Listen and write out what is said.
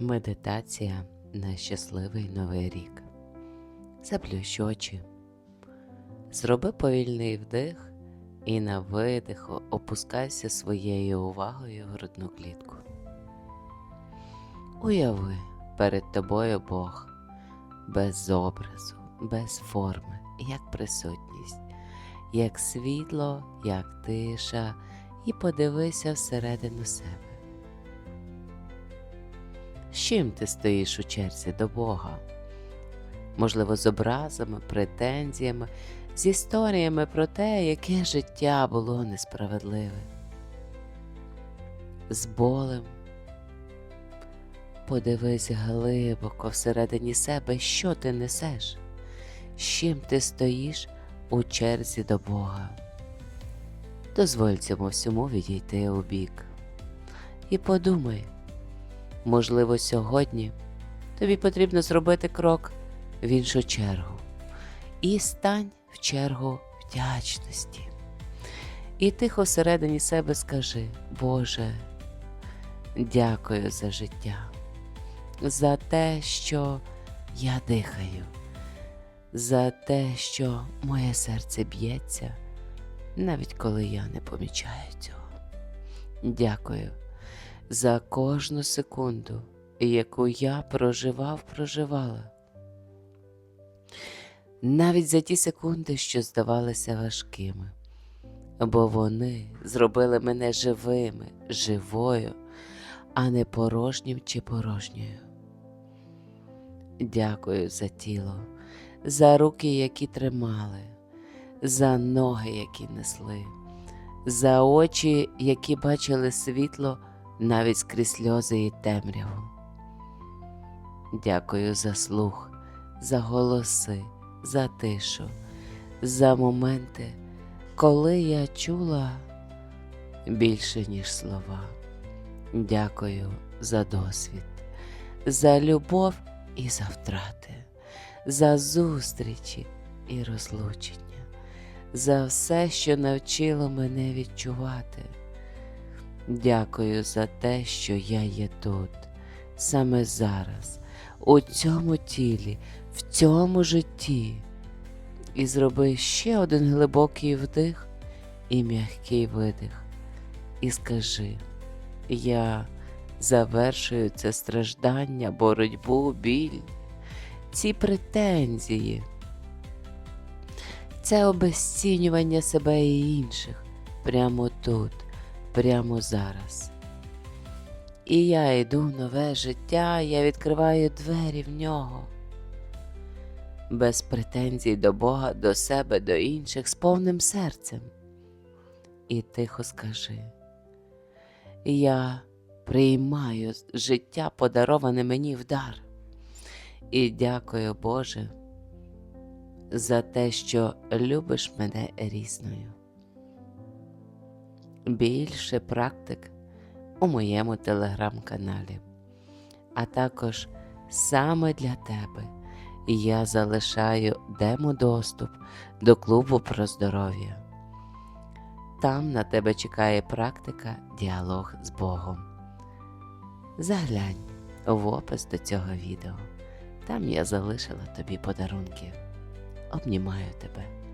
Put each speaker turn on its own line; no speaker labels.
Медитація на щасливий новий рік. Заплющ очі. Зроби повільний вдих і на видиху опускайся своєю увагою в грудну клітку. Уяви перед тобою Бог без образу, без форми, як присутність, як світло, як тиша, і подивися всередину себе. З чим ти стоїш у черзі до Бога? Можливо, з образами, претензіями, з історіями про те, яке життя було несправедливе, з болем. Подивись глибоко всередині себе, що ти несеш, з чим ти стоїш у черзі до Бога. Дозволь цьому всьому відійти у бік. І подумай, можливо, сьогодні тобі потрібно зробити крок в іншу чергу. І стань в чергу вдячності. І тихо всередині себе скажи, Боже, дякую за життя, за те, що я дихаю, за те, що моє серце б'ється, навіть коли я не помічаю цього. Дякую за кожну секунду, яку я проживав, проживала. Навіть за ті секунди, що здавалися важкими, бо вони зробили мене живими, живою, а не порожнім чи порожньою. Дякую за тіло, за руки, які тримали, за ноги, які несли, за очі, які бачили світло навіть скрізь сльози і темряву. Дякую за слух, за голоси, за тишу, за моменти, коли я чула більше, ніж слова. Дякую за досвід, за любов і за втрати, за зустрічі і розлучення, за все, що навчило мене відчувати. Дякую за те, що я є тут, саме зараз, у цьому тілі, в цьому житті. І зроби ще один глибокий вдих і м'який видих. І скажи, я завершую це страждання, боротьбу, біль, ці претензії, це обезцінювання себе і інших прямо тут прямо зараз. І я йду в нове життя, я відкриваю двері в нього. Без претензій до Бога, до себе, до інших, з повним серцем. І тихо скажи, я приймаю життя, подароване мені в дар. І дякую, Боже, за те, що любиш мене різною більше практик у моєму телеграм-каналі. А також саме для тебе я залишаю демо-доступ до клубу про здоров'я. Там на тебе чекає практика діалог з Богом. Заглянь в опис до цього відео. Там я залишила тобі подарунки. Обнімаю тебе.